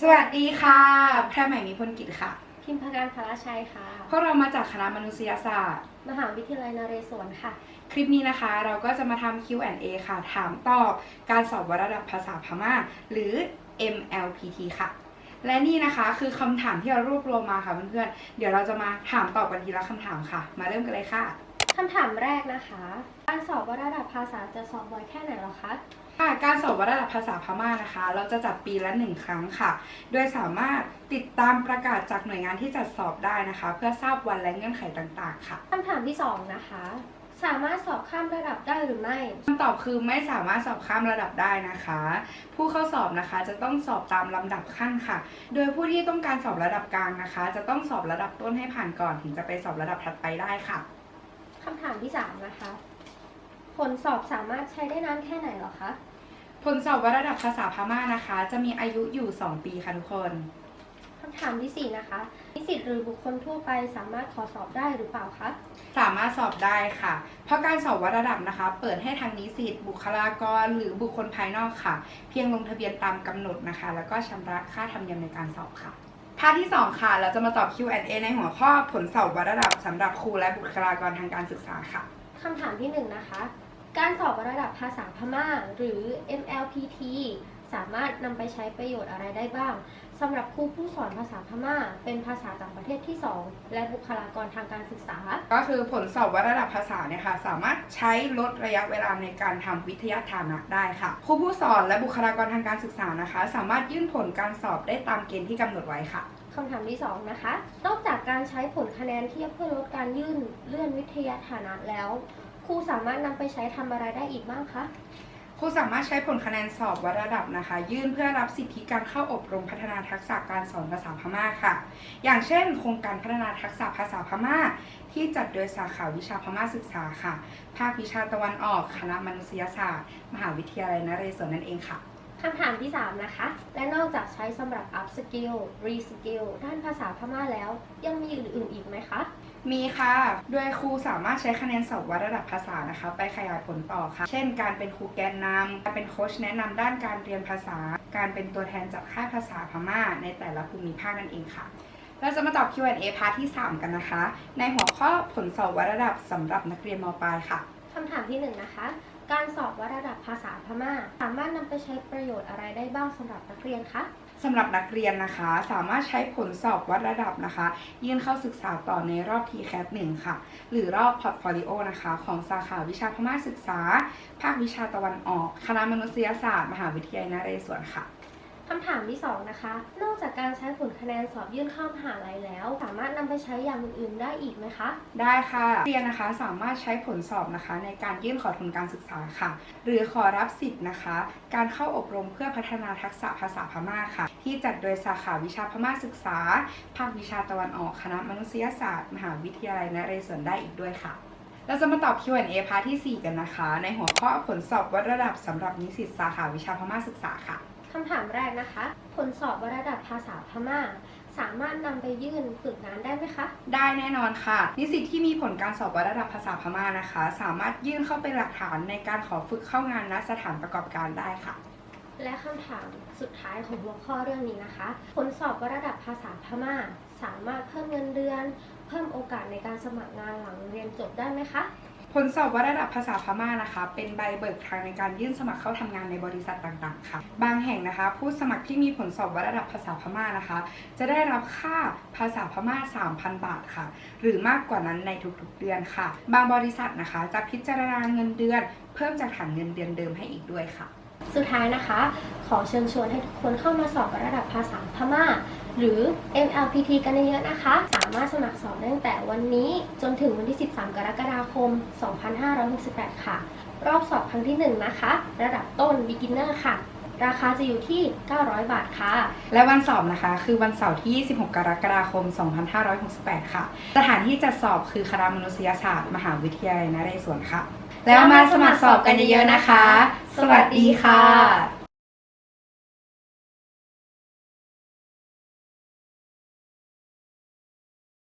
สวัสดีค่ะแพรใหม่มีพลกิจค่ะ พิมพการพลาชัยค่ะ พวกเรามาจากคณะมนุษยศาสตร์ มหาวิทยาลัยนเรศวรค่ะ คลิปนี้นะคะเราก็จะมาทำ Q&A ค่ะ ถามตอบการสอบวัดระดับภาษาพม่า หรือ MLPT ค่ะ และนี่นะคะคือคำถามที่เรารวบรวมมาค่ะเพื่อนๆ เดี๋ยวเราจะมาถามตอบกันทีละคำถามค่ะ มาเริ่มกันเลยค่ะ คำถามแรกนะคะ การสอบวัดระดับภาษาจะสอบบ่อยแค่ไหนหรอคะ ค่ะการส อบวัดระดับภาษาพม่านะคะ เราจะจัดปีละหนึ่งครั้งค่ะ โดยสามารถติดตามประกาศจากหน่วยงานที่จัดสอบได้นะคะ เพื่อทราบวันและเงื่อนไขต่าง ๆ ค่ะคำถามที่สองนะคะสามารถสอบข้ามระดับได้หรือไม่คำตอบคือไม่สามารถสอบข้ามระดับได้นะคะ ผู้เข้าสอบนะคะจะต้องสอบตามลำดับขั้นค่ะ โดยผู้ที่ต้องการสอบระดับกลางนะคะ จะต้องสอบระดับต้นให้ผ่านก่อน ถึงจะไปสอบระดับถัดไปได้ค่ะคำถามที่สามนะคะ ผลสอบสามารถใช้ได้นานแค่ไหนหรอคะ ผลสอบวัดระดับภาษาพม่านะคะ จะมีอายุอยู่ 2 ปีค่ะทุกคนคำถามที่สี่นะคะ นิสิตหรือบุคคลทั่วไปสามารถขอสอบได้หรือเปล่าคะ สามารถสอบได้ค่ะ เพราะการสอบวัดระดับนะคะ เปิดให้ทางนิสิตบุคลากร หรือบุคคลภายนอกค่ะ เพียงลงทะเบียนตามกำหนดนะคะ แล้วก็ชำระค่าธรรมเนียมในการสอบค่ะพาร์ทที่ 2 ค่ะ เราจะมาตอบ Q&A ในหัวข้อผลสอบวัดระดับสำหรับครูและบุคลากรทางการศึกษาค่ะคำถามที่หนึ่งนะคะ การสอบระดับภาษาพม่า หรือ MLPT สามารถนำไปใช้ประโยชน์อะไรได้บ้างสำหรับครูผู้สอนภาษาพม่า เป็นภาษาต่างประเทศที่ 2 และบุคลากรทางการศึกษา ก็คือผลสอบวัดระดับภาษาเนี่ยค่ะสามารถใช้ลดระยะเวลาในการทำวิทยาฐานะได้ค่ะครูผู้สอนและบุคลากรทางการศึกษานะคะ สามารถยื่นผลการสอบได้ตามเกณฑ์ที่กำหนดไว้ค่ะคำถามที่ 2 นะคะ นอกจากการใช้ผลคะแนนเทียบเพื่อลดการยื่นเลื่อนวิทยาฐานะแล้ว ครูสามารถนำไปใช้ทำอะไรได้อีกบ้างคะ ครูสามารถใช้ผลคะแนนสอบวัดระดับนะคะ ยื่นเพื่อรับสิทธิการเข้าอบรมพัฒนาทักษะการสอนภาษาพม่าค่ะ อย่างเช่น โครงการพัฒนาทักษะภาษาพม่า ที่จัดโดยสาขาวิชาพม่าศึกษาค่ะ ภาควิชาตะวันออก คณะมนุษยศาสตร์ มหาวิทยาลัยนเรศวรนั่นเองค่ะ คำถามที่ 3 นะคะ และนอกจากใช้สำหรับ up skill re skill ด้านภาษาพม่าแล้ว ยังมีอื่นๆอีกไหมคะ มีค่ะ โดยครูสามารถใช้คะแนนสอบวัดระดับภาษานะคะ ไปขยายผลต่อค่ะ เช่น การเป็นครูแกนนำการเป็นโค้ชแนะนำด้านการเรียนภาษา การเป็นตัวแทนจากค่ายภาษาพม่า ในแต่ละภูมิภาคนั่นเองค่ะเราจะมาตอบ Q&A พาร์ทที่ 3 กันนะคะ ในหัวข้อผลสอบวัดระดับสำหรับนักเรียนมปลายค่ะคำถามที่ 1 นะคะ การสอบวัดระดับภาษาพม่า สามารถนำไปใช้ประโยชน์อะไรได้บ้างสำหรับนักเรียนคะสำหรับนักเรียนนะคะสามารถใช้ผลสอบวัดระดับนะคะ ยื่นเข้าศึกษาต่อในรอบ TCAT 1ค่ะ หรือรอบ Portfolio นะคะ ของสาขาวิชาพม่าศึกษา ภาควิชาตะวันออก คณะมนุษยศาสตร์ มหาวิทยาลัยนเรศวรค่ะ คำถามที่ 2 นะคะ นอกจากการใช้ผลคะแนนสอบยื่นเข้ามหาลัยแล้ว สามารถนำไปใช้อย่างอื่นๆได้อีกไหมคะ ได้ค่ะ เรียนนะคะสามารถใช้ผลสอบนะคะ ในการยื่นขอทุนการศึกษาค่ะ หรือขอรับสิทธิ์นะคะ การเข้าอบรมเพื่อพัฒนาทักษะภาษาพม่าค่ะ ที่จัดโดยสาขาวิชาพม่าศึกษา ภาควิชาตะวันออกคณะมนุษยศาสตร์ มหาวิทยาลัยนเรศวรได้อีกด้วยค่ะเราจะมาตอบ Q&A พาร์ทที่ 4 กันนะคะ ในหัวข้อผลสอบวัดระดับสำหรับนิสิตสาขาวิชาพม่าศึกษาค่ะ คำถามแรกนะคะ ผลสอบวัดระดับภาษาพม่า สามารถนำไปยื่นฝึกงานได้ไหมคะ ได้แน่นอนค่ะ นิสิตที่มีผลการสอบวัดระดับภาษาพม่านะคะ สามารถยื่นเข้าเป็นหลักฐานในการขอฝึกเข้างานณสถานประกอบการได้ค่ะ และคำถามสุดท้ายของหัวข้อเรื่องนี้นะคะ ผลสอบวัดระดับภาษาพม่า สามารถเพิ่มเงินเดือน เพิ่มโอกาสในการสมัครงานหลังเรียนจบได้ไหมคะ ผลสอบวัดระดับภาษาพม่านะคะ เป็นใบเบิกทางในการยื่นสมัครเข้าทำงานในบริษัทต่างๆ ค่ะ บางแห่งนะคะ ผู้สมัครที่มีผลสอบวัดระดับภาษาพม่านะคะ จะได้รับค่าภาษาพม่า 3,000 บาทค่ะ หรือมากกว่านั้นในทุกๆเดือนค่ะ บางบริษัทนะคะ จะพิจารณาเงินเดือน เพิ่มจากฐานเงินเดือนเดิมให้อีกด้วยค่ะ สุดท้ายนะคะ ขอเชิญชวนให้ทุกคนเข้ามาสอบวัดระดับภาษาพม่า หรือ MLPT กันเยอะๆนะคะ สามารถสมัครสอบได้ตั้งแต่วันนี้จนถึงวันที่ 13 กรกฎาคม 2568 ค่ะ รอบสอบครั้งที่ 1 นะคะ ระดับต้น beginner ค่ะ ราคาจะอยู่ที่ 900 บาทค่ะ และวันสอบนะคะ คือวันเสาร์ที่ 26 กรกฎาคม 2568 ค่ะ สถานที่จัดสอบคือคณะมนุษยศาสตร์ มหาวิทยาลัยนเรศวรค่ะ แล้วมาสมัครสอบกันเยอะๆนะคะ สวัสดีค่ะ